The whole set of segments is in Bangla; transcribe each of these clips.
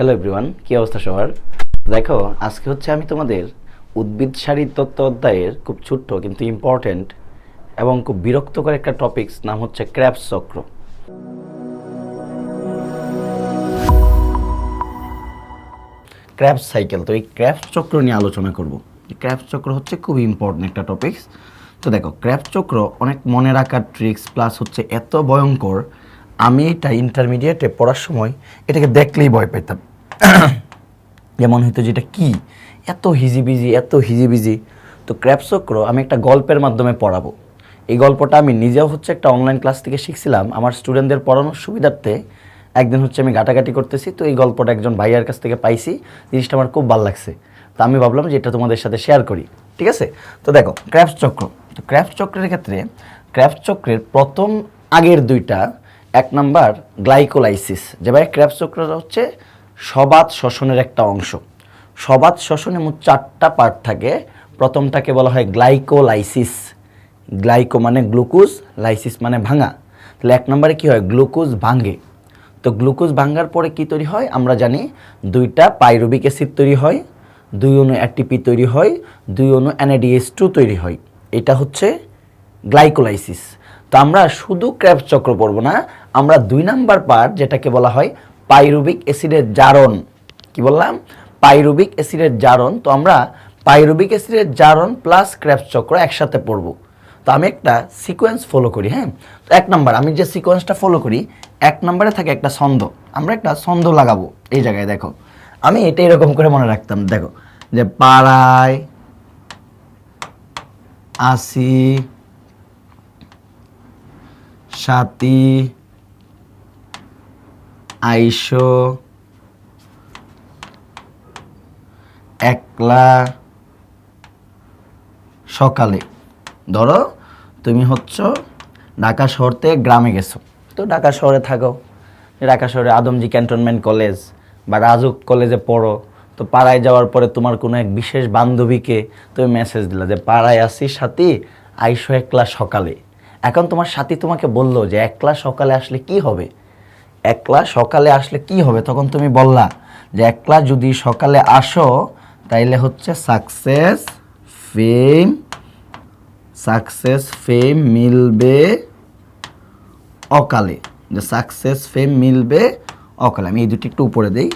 হ্যালো এভরিওয়ান কি অবস্থা সবার? দেখো, আজকে হচ্ছে আমি তোমাদের উদ্ভিদ শারীর তত্ত্ব অধ্যায়ের খুব ছোট্ট কিন্তু ইম্পর্ট্যান্ট এবং খুব বিরক্তকর একটা টপিকস নাম হচ্ছে ক্র্যাপস চক্র। ক্র্যাপস সাইকেল তো এই ক্র্যাপস চক্র নিয়ে আলোচনা করব। ক্র্যাপস চক্র হচ্ছে খুব ইম্পর্ট্যান্ট একটা টপিকস তো দেখো ক্র্যাপস চক্র অনেক মনে রাখার ট্রিক্স প্লাস হচ্ছে এত ভয়ঙ্কর, আমি এটা ইন্টারমিডিয়েটে পড়ার সময় এটাকে দেখলেই ভয় পেতাম। যেমন হয়তো যেটা কি? এত হিজিবিজি এত হিজিবিজি। তো ক্র্যাপ চক্র আমি একটা গল্পের মাধ্যমে পড়াবো। এই গল্পটা আমি নিজেও হচ্ছে একটা অনলাইন ক্লাস থেকে শিখছিলাম। আমার স্টুডেন্টদের পড়ানোর সুবিধার্থে একদিন হচ্ছে আমি ঘাটাঘাটি করতেছি। তো এই গল্পটা একজন ভাইয়ার কাছ থেকে পাইছি। জিনিসটা আমার খুব ভালো লাগছে। তো আমি ভাবলাম যে এটা তোমাদের সাথে শেয়ার করি। ঠিক আছে? তো দেখো ক্র্যাফট চক্র তো ক্র্যাফট চক্রের ক্ষেত্রে ক্র্যাফট চক্রের প্রথম আগের দুইটা, এক নাম্বার গ্লাইকোলাইসিস। যে ভাই ক্র্যাফট চক্র হচ্ছে সবাত শ্বসনের একটা অংশ। সবাত শ্বসনে মোট চারটা পার্ট থাকে। প্রথমটাকে বলা হয় গ্লাইকোলাইসিস। গ্লাইকো মানে গ্লুকোজ, লাইসিস মানে ভাঙা। তাহলে এক নম্বরে কি হয়? গ্লুকোজ ভাঙে। তো গ্লুকোজ ভাঙার পরে কি তৈরি হয়? আমরা জানি দুইটা পাইরুবিক অ্যাসিড তৈরি হয়, দুই অণু অ্যাটিপি তৈরি হয়, দুই অণু এনএডিএস টু তৈরি হয়। এটা হচ্ছে গ্লাইকোলাইসিস। তো আমরা শুধু ক্র্যাপ চক্র পড়ব না, আমরা দুই নাম্বার পার্ট যেটাকে বলা হয় পাইরুবিক অ্যাসিডের জারণ। কি বললাম? পাইরুবিক অ্যাসিডের জারণ। তো আমরা পাইরুবিক অ্যাসিডের জারণ প্লাস ক্র্যাপ চক্র একসাথে পড়ব। তো আমি একটা সিকোয়েন্স ফলো করি হ্যাঁ? তো এক নাম্বার আমি যে সিকোয়েন্সটা ফলো করি, এক নম্বরে থাকে একটা ছন্দ। আমরা একটা ছন্দ লাগাবো এই জায়গায়, দেখো। আমি এটা এরকম করে মনে রাখতাম, দেখো। যে পাড়ায় আসি সাতি আইসো। একলা। সকালে। ধরো, তুমি হচ্ছ ঢাকা শহর থেকে গ্রামে গেছো। তো ঢাকা শহরে থাকো। ঢাকা শহরে আদমজি ক্যান্টনমেন্ট কলেজ বা রাজুক কলেজে পড়ো। তো পাড়ায় যাওয়ার পরে তোমার কোনো এক বিশেষ বান্ধবীকে তুমি মেসেজ দিলা যে, পাড়ায় আসি সাথী, আইসো একলা সকালে। এখন তোমার সাথী তোমাকে বলল যে, একলা সকালে আসলে কি হবে? একলা সকালে আসলে কি হবে? তখন তুমি বললা যে একলা যদি সকালে আসো, তাইলে হচ্ছে সাকসেস ফেম সাকসেস ফেম মিলবে অকালে। যে সাকসেস ফেম মিলবে অকালে। আমি এই দুটি একটু উপরে দিই।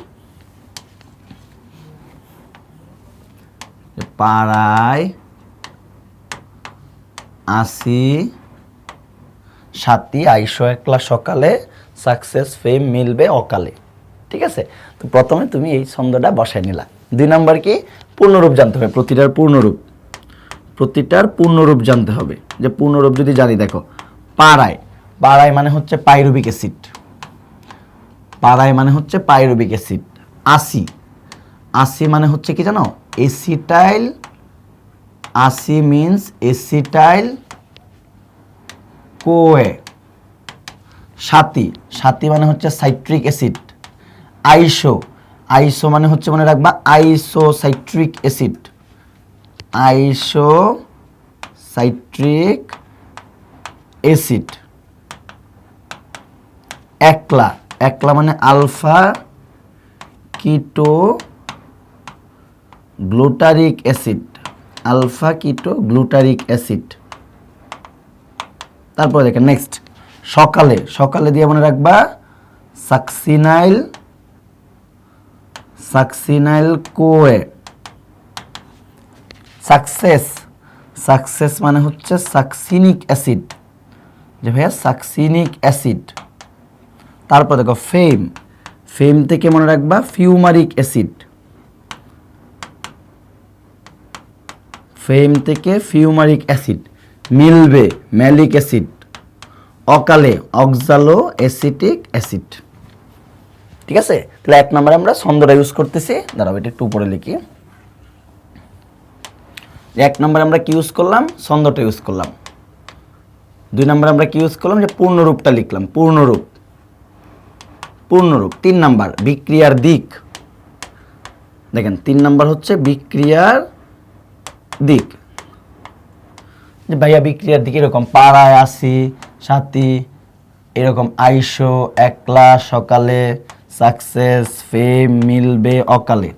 পাড়ায় আসি সাতটি আইসো একলা সকালে সাকসেস ফেম মিলবে অকালে। ঠিক আছে? তো প্রথমে তুমি এই ছন্দটা বসায় নিলা। দুই নাম্বার কি? পূর্ণরূপ জানতে হবে। প্রতিটার পূর্ণরূপ। প্রতিটার পূর্ণরূপ জানতে হবে। যে পূর্ণরূপ যদি জানি, দেখো, পাড়ায়। পাড়ায় মানে হচ্ছে পাইরুবিক অ্যাসিড। পাড়ায় মানে হচ্ছে পাইরুবিক অ্যাসিড। আশি আশি মানে হচ্ছে কি জানো? এসিটাইল। আশি মিনস এসিটাইল কোয়ে সাতি সাতি মানে হচ্ছে সাইট্রিক অ্যাসিড। আইসো আইসো মানে হচ্ছে মনে রাখবা isocitric acid. Isocitric acid. একলা একলা মানে alpha ketoglutaric acid. Alpha ketoglutaric acid. তারপরে দেখেন, নেক্সট। সকালে সকালে দিয়ে মনে রাখবা succinyl succinyl CoA success success মানে হচ্ছে সাকসিনিক অ্যাসিড যে ভাইয়া সাকসিনিক অ্যাসিড তারপর দেখো ফেম ফেম থেকে মনে রাখবা ফিউমারিক অ্যাসিড ফেম থেকে ফিউমারিক অ্যাসিড মিলবে ম্যালিক অ্যাসিড অকালে অক্সালো অ্যাসিটিক অ্যাসিড। ঠিক আছে? তাহলে এক নম্বরে আমরা ছন্দটা ইউজ করতেছি। দাঁড়াও, এটা একটু উপরে লিখি। এক নম্বরে আমরা কি ইউজ করলাম? ছন্দটা ইউজ করলাম। দুই নম্বরে আমরা কি ইউজ করলাম? যে পূর্ণরূপটা লিখলাম। পূর্ণরূপ। পূর্ণরূপ। তিন নাম্বার, বিক্রিয়ার দিক। দেখেন, তিন নাম্বার হচ্ছে বিক্রিয়ার দিক। ভাইয়া বিক্রিয়ার দিকে এরকম, পাড়ায় আসি সাথী, এরকম আইসো, একলা, সকালে সাকসেস ফেম মিলবে, অকালে।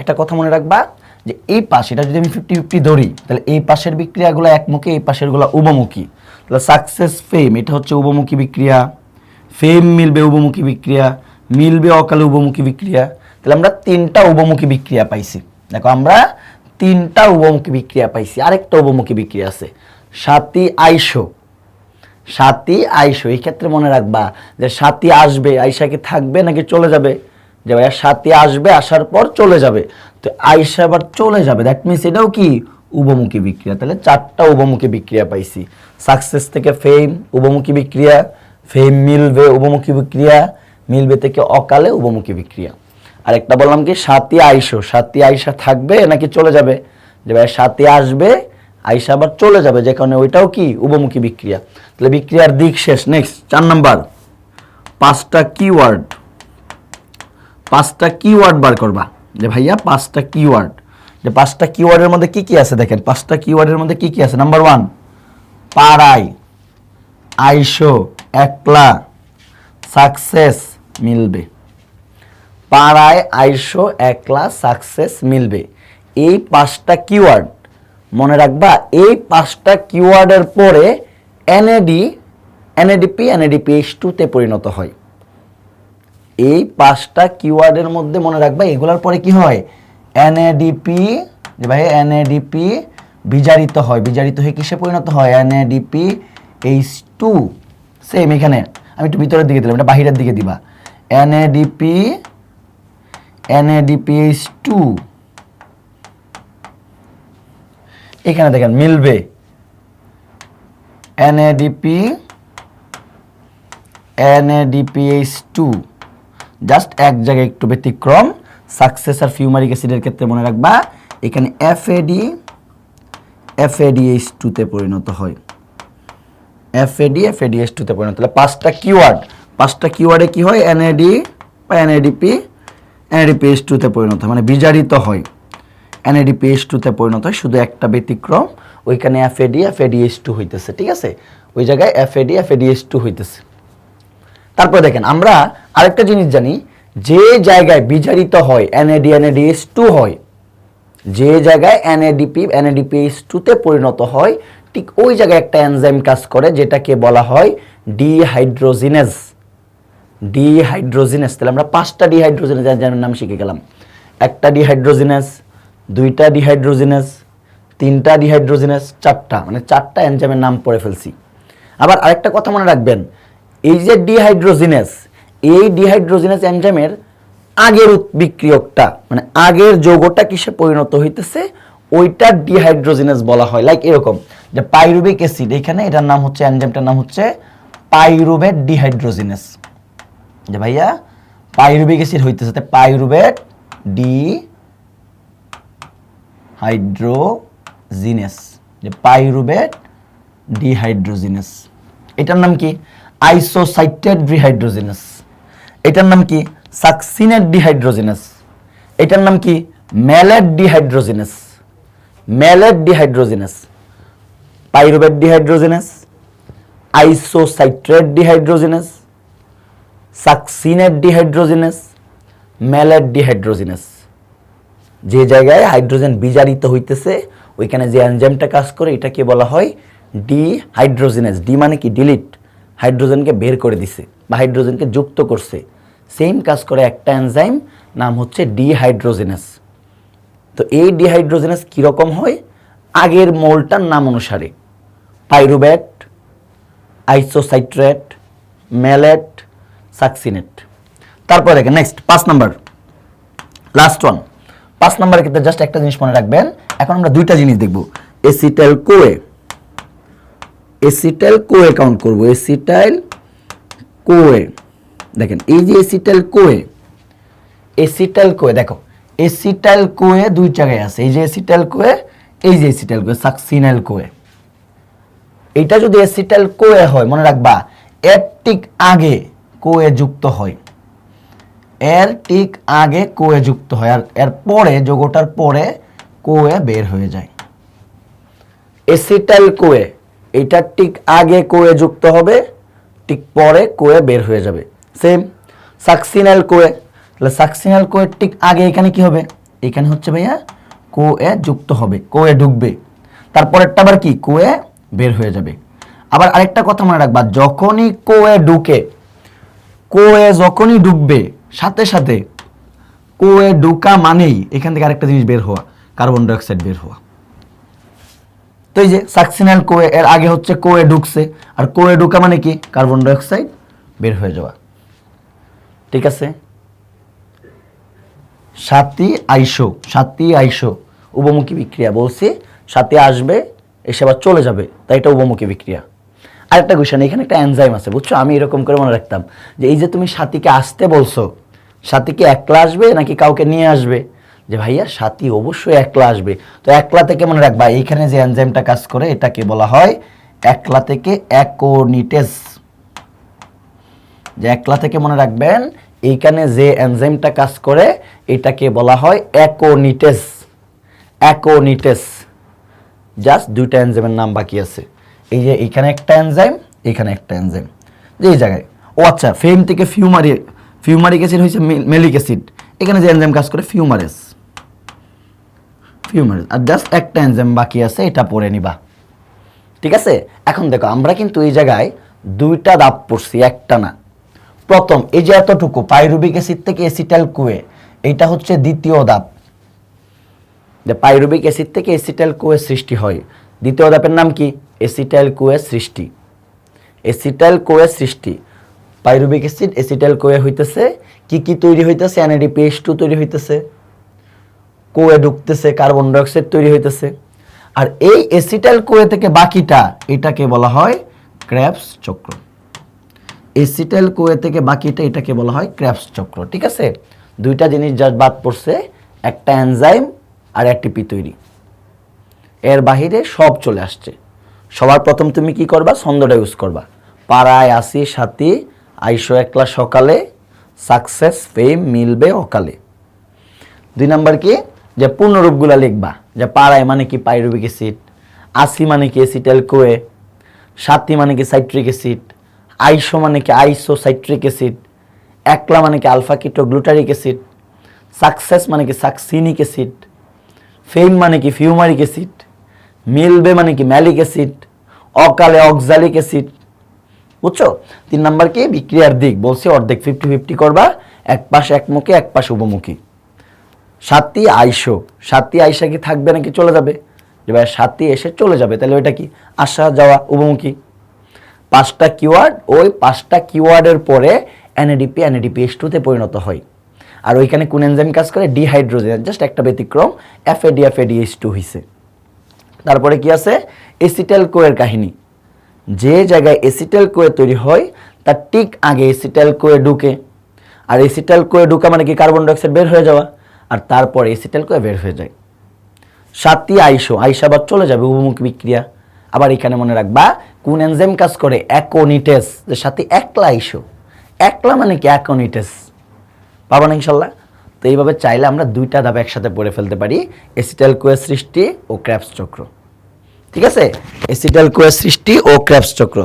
একটা কথা মনে রাখবা যে এই পাশ এটা যদি আমি ফিফটি ফিফটি ধরি, তাহলে এই পাশের বিক্রিয়াগুলো একমুখী, এই পাশেরগুলো উভমুখী। তাহলে সাকসেস ফেম এটা হচ্ছে উভমুখী বিক্রিয়া। ফেম মিলবে, উভমুখী বিক্রিয়া। মিলবে, অকালে, উভমুখী বিক্রিয়া। তাহলে আমরা তিনটা উভমুখী বিক্রিয়া পাইছি। দেখো, আমরা তিনটা উভমুখী বিক্রিয়া পাইছি। আরেকটা উভমুখী বিক্রিয়া আছে। সাতই আইসো। সাথী আইসো, এই ক্ষেত্রে মনে রাখবা যে সাথী আসবে আইসা কি থাকবে নাকি চলে যাবে? যে ভাইয়া সাথী আসবে, আসার পর চলে যাবে। তো আইসা আবার চলে যাবে দ্যাট মিনস এটাও কি? উভমুখী বিক্রিয়া। তাহলে চারটা উভমুখী বিক্রিয়া পাইছি। সাকসেস থেকে ফেম উভমুখী বিক্রিয়া। ফেম মিলবে, উভমুখী বিক্রিয়া। মিলবে থেকে অকালে উভমুখী বিক্রিয়া। আর একটা বললাম কি, সাথী আইসো, সাথী আইসা থাকবে নাকি চলে যাবে? যে ভাই সাথী আসবে আইসা আবার চলে যাবে, যে কারণে ওইটাও কি উভমুখী বিক্রিয়া। তাহলে বিক্রিয়ার দিক শেষ নেক্সট চার নাম্বার। পাঁচটা কিওয়ার্ড পাঁচটা কিওয়ার্ড বার করবা। যে ভাইয়া, পাঁচটা কিওয়ার্ড যে পাঁচটা কিওয়ার্ডের মধ্যে কি কি আছে দেখেন? পাঁচটা কিওয়ার্ডের মধ্যে কি কি আছে? নাম্বার ওয়ান পাড়াই। আইসো, একলা সাকসেস মিলবে। পাড়ায়, আইসো, একলা সাকসেস মিলবে। এই পাঁচটা কিওয়ার্ড মনে রাখবা, এই পাঁচটা কিওয়ার্ডের পরে এনএডি এনএডিপি এইচ টুতে পরিণত হয়। এই পাঁচটা কিওয়ার্ডের মধ্যে মনে রাখবা, এগুলার পরে কি হয়? এনএডিপি যে ভাই এনএডিপি বিজারিত হয়। বিজারিত হয়ে কিসে পরিণত হয়? এনএডিপি এইচ টু সেম এখানে। আমি একটু ভিতরের দিকে দিলাম, এটা বাহিরের দিকে দিবা। এনএডিপি এনএডিপিএইচ টু এখানে দেখেন মিলবে এনএডিপি এনএডিপিএইচ টু জাস্ট এক জায়গায় একটু ব্যতিক্রম সাকসেস আর ফিউমারিক অ্যাসিডের ক্ষেত্রে মনে রাখবা, এখানে এফএডি এফএডিএইচ টুতে পরিণত হয়। এফএডি এফএডিএস টুতে পরিণত হলে পাঁচটা কিওয়ার্ড পাঁচটা কিওয়ার্ডে কি হয়? এনএডি বা এনএডিপি এনএডিপি এস টুতে পরিণত হয় মানে বিজারিত হয়। এনএডিপি এস টুতে পরিণত হয়, শুধু একটা ব্যতিক্রম, ওইখানে এফএডি এফএডি এস টু হইতেছে, ঠিক আছে? ওই জায়গায় এফএডি এফএডি এস টু হইতেছে। তারপর দেখেন, আমরা আরেকটা জিনিস জানি, যে জায়গায় বিজারিত হয় এনএডি এনএডি এস টু হয়, যে জায়গায় এনএডিপি এনএডিপিএস টুতে পরিণত হয়, ঠিক ওই জায়গায় একটা এনজাইম কাজ করে, যেটাকে বলা হয় ডিহাইড্রোজিনেজ। ডিহাইড্রোজিনেস তাহলে আমরা পাঁচটা ডিহাইড্রোজিনেস এনজাইমের নাম শিখে গেলাম। একটা ডিহাইড্রোজিনেস দুইটা ডিহাইড্রোজিনেস তিনটা ডিহাইড্রোজিনেস চারটা মানে চারটা এনজাইমের নাম পড়ে ফেলছি। আবার আরেকটা কথা মনে রাখবেন, এই যে ডিহাইড্রোজিনেস এই ডিহাইড্রোজিনেস এনজাইমের আগের বিক্রিয়কটা মানে আগের যৌগটা কিসে পরিণত হইতেছে, ওইটা ডিহাইড্রোজিনেস বলা হয়। লাইক এরকম, যে পাইরুবিক অ্যাসিড এখানে এটার নাম হচ্ছে এনজাইমটার নাম হচ্ছে পাইরুবেট ডিহাইড্রোজিনেস যে ভাইয়া পাইরুবিক অ্যাসিড হইতেছে পাইরুবেট ডি হাইড্রোজিনেস, যে পাইরুবেট ডিহাইড্রোজিনেস। এটার নাম কি? Isocitrate dehydrogenase. এটার নাম কি? Succinate dehydrogenase. এটার নাম কি? Malate dehydrogenase. Malate dehydrogenase. Pyruvate dehydrogenase. Isocitrate dehydrogenase. Succinate dehydrogenase. Malate dehydrogenase. যে জায়গায় হাইড্রোজেন বিজারিত হইতেছে, ওইখানে যে এনজাইমটা কাজ করে, এটাকে বলা হয় ডিহাইড্রোজিনেস ডি মানে কি? ডিলিট। হাইড্রোজেনকে বের করে দিছে বা হাইড্রোজেনকে যুক্ত করছে। সেম কাজ করে একটা এনজাইম, নাম হচ্ছে ডিহাইড্রোজেনেস তো এই ডিহাইড্রোজেনেস কীরকম হয়? আগের মোলটার নাম অনুসারে। Pyruvate isocitrate, malate, succinate. তারপর দেখেন নেক্সট পাঁচ নাম্বার। লাস্ট ওয়ান পাঁচ নাম্বারের ক্ষেত্রে জাস্ট একটা জিনিস মনে রাখবেন, এখন আমরা দুইটা জিনিস দেখব। Acetyl CoA. Acetyl CoA count করব। Acetyl CoA. দেখেন, এই যে এসিটাইল কোয়ে এসিটাইল কোয়ে, দেখো এসিটাইল কোয়ে দুই জায়গায় আছে। এই যে এসিটাইল কোয়ে, এই যে এসিটাইল কোয়ে সাকসিনাইল কোয়ে। এটা যদি এসিটাইল কোয়ে হয়, মনে রাখবা, এর ঠিক আগে কোয়ে যুক্ত হয়। এর ঠিক আগে কোয়ে যুক্ত হয় আর এর পরে, যোগটার পরে কোয়ে বের হয়ে যায়। এসিটাইল কোয়ে এইটার ঠিক আগে কোয়ে যুক্ত হবে, ঠিক পরে কোয়ে বের হয়ে যাবে। Same succinyl CoA. তাহলে সাকসিনাল কোয়ের ঠিক আগে এখানে কি হবে? এখানে হচ্ছে ভাইয়া কোয়ে যুক্ত হবে, কোয়ে ঢুকবে। তারপরেরটা আবার কি? কোয়ে বের হয়ে যাবে। আবার আরেকটা কথা মনে রাখবা, যখনই কোয়ে ঢুকে, কোয়ে যখনই ডুববে সাথে সাথে কোয়ে ঢুকা মানেই এখান থেকে আরেকটা জিনিস বের হওয়া, কার্বন ডাইঅক্সাইড বের হওয়া। তো এই যে সাকসিনাল কোয়ে, এর আগে হচ্ছে কোয়ে ঢুকছে আর কোয়ে ঢুকা মানে কি? কার্বন ডাইঅক্সাইড বের হয়ে যাওয়া। ঠিক আছে? সাতই আইসো সাতই আইসো, উপমুখী বিক্রিয়া। বলছি সাথে আসবে, এসে আবার চলে যাবে, তাই এটা উপমুখী বিক্রিয়া। আরেকটা কোয়েশন এখানে একটা এনজাইম আছে, বুঝছ? আমি এরকম করে মনে রাখতাম যে এই যে তুমি সাথীকে আসতে বলছো সাথীকে একলা আসবে নাকি কাউকে নিয়ে আসবে? যে ভাইয়া, সাথী অবশ্যই একলা আসবে। তো একলা থেকে মনে রাখবা, এইখানে যে এনজাইমটা কাজ করে, এটাকে বলা হয় একলা থেকে অ্যাকোনিটেস। যে একলা থেকে মনে রাখবেন, এইখানে যে এনজাইমটা কাজ করে, এটাকে বলা হয় অ্যাকোনিটেস। অ্যাকোনিটেস। জাস্ট দুইটা এনজাইমের নাম বাকি আছে। এই যে এখানে একটা এনজাইম এখানে একটা এনজাইম যে এই জায়গায়। ও আচ্ছা ফেম থেকে ফিউমারি ফিউমারিক অ্যাসিড হয়েছে মেলিক অ্যাসিড এখানে যে এনজাইম কাজ করে ফিউমারেস ফিউমারেস আর জাস্ট একটা এনজাইম বাকি আছে, এটা পড়ে নিবা। ঠিক আছে? এখন দেখো, আমরা কিন্তু এই জায়গায় দুইটা দাব পড়ছি, একটা না। প্রথম, এই যে এতটুকু পাইরুবিক অ্যাসিড থেকে এসিটাল কুয়ে এইটা হচ্ছে দ্বিতীয় দাব যে পাইরুবিক অ্যাসিড থেকে এসিটাল কুয়ে সৃষ্টি হয়। দ্বিতীয় দাপের নাম কি? এসিটাইল কুয়ে সৃষ্টি। এসিটাইল কোয়ে সৃষ্টি। পাইরুবিক অ্যাসিড এসিটাইল কোয়ে হইতেছে। কি কি তৈরি হইতেছে? এনএডিপিএইচ টু তৈরি হইতেছে। কোয়ে ঢুকতেছে, কার্বন ডাইঅক্সাইড তৈরি হইতেছে। আর এই এসিটাইল কোয়ে থেকে বাকিটা, এটাকে বলা হয় ক্র্যাপস চক্র। এসিটাইল কোয়ে থেকে বাকিটা এটাকে বলা হয় ক্র্যাপস চক্র, ঠিক আছে? দুইটা জিনিস যা বাদ পড়ছে, একটা এনজাইম আর অ্যাটিপি তৈরি। এর বাহিরে সব চলে আসছে। সবার প্রথম তুমি কি করবা? ছন্দটা ইউজ করবা। পাড়ায় আসি, সাথী আইসো একলা সকালে সাকসেস ফেম মিলবে অকালে। দুই নাম্বার কি? যে পূর্ণরূপগুলা লিখবা। যে পাড়ায় মানে কি পাইরুবিক অ্যাসিড আসি মানে কি অ্যাসিটাল কোয়ে সাথী মানে কি সাইট্রিক অ্যাসিড, আইসো মানে কি আইসো সাইট্রিক অ্যাসিড, একলা মানে কি আলফা কিটো গ্লুটারিক অ্যাসিড সাকসেস মানে কি সাকসিনিক অ্যাসিড ফেম মানে কি ফিউমারিক অ্যাসিড, মিলবে মানে কি ম্যালিক অ্যাসিড, অকালে অক্সালিক অ্যাসিড বুঝছ? তিন নাম্বার কি? বিক্রিয়ার দিক। বলছি অর্ধেক ফিফটি ফিফটি করবা, এক পাশ একমুখী, এক পাশ উপমুখী। সাতটি আইসো সাতটি আইসা কি থাকবে নাকি চলে যাবে? ভাই সাতটি এসে চলে যাবে, তাহলে ওইটা কি? আসা, যাওয়া, উপমুখী। পাঁচটা কিওয়ার্ড ওই পাঁচটা কিওয়ার্ডের পরে এনএডিপি এনএডিপি এস টুতে পরিণত হয়। আর ওইখানে কোন এনজাইম কাজ করে? ডিহাইড্রোজেন জাস্ট একটা ব্যতিক্রম এফএডি এফএডি এস টু হয়েছে তারপরে কি আছে? এসিটাল কোয়ের কাহিনী। যে জায়গায় এসিটাল কোয়ে তৈরি হয়, তার ঠিক আগে এসিটাল কোয়ে ঢুকে। আর এসিটাল কোয়ে ঢুকা মানে কি? কার্বন ডাইঅক্সাইড বের হয়ে যাওয়া। আর তারপরে এসিটাল কোয়ে বের হয়ে যায়। সাতটি আইসো, আইসা আবার চলে যাবে উপমুখী বিক্রিয়া। আবার এখানে মনে রাখবা, কোন এনজাইম কাজ করে? অ্যাকোনিটেস। যে সাথে একলা আইসো। একলা মানে কি? অ্যাকোনিটেস। পাবো না ইনশাল্লাহ? তো এইভাবে চাইলে আমরা দুইটা ধাপ একসাথে পড়ে ফেলতে পারি এসিটাল কোয়ের সৃষ্টি ও ক্র্যাপস চক্র। ঠিক আছে? এসিটাল কোয়ের সৃষ্টি ও ক্র্যাপস চক্র।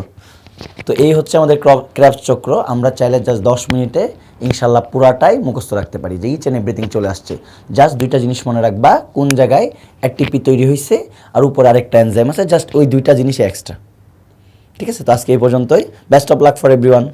তো এই হচ্ছে আমাদের ক্র্যাপস চক্র। আমরা চাইলে জাস্ট দশ মিনিটে ইনশাল্লাহ পুরাটাই মুখস্থ রাখতে পারি। যে ইচ ব্রিথিং চলে আসছে। জাস্ট দুইটা জিনিস মনে রাখবা, কোন জায়গায় একটিপি তৈরি হয়েছে আর উপরে আরেকটা এনজাইম আছে। জাস্ট ওই দুইটা জিনিস এক্সট্রা ঠিক আছে? তো আজকে এই পর্যন্তই। Best of luck for everyone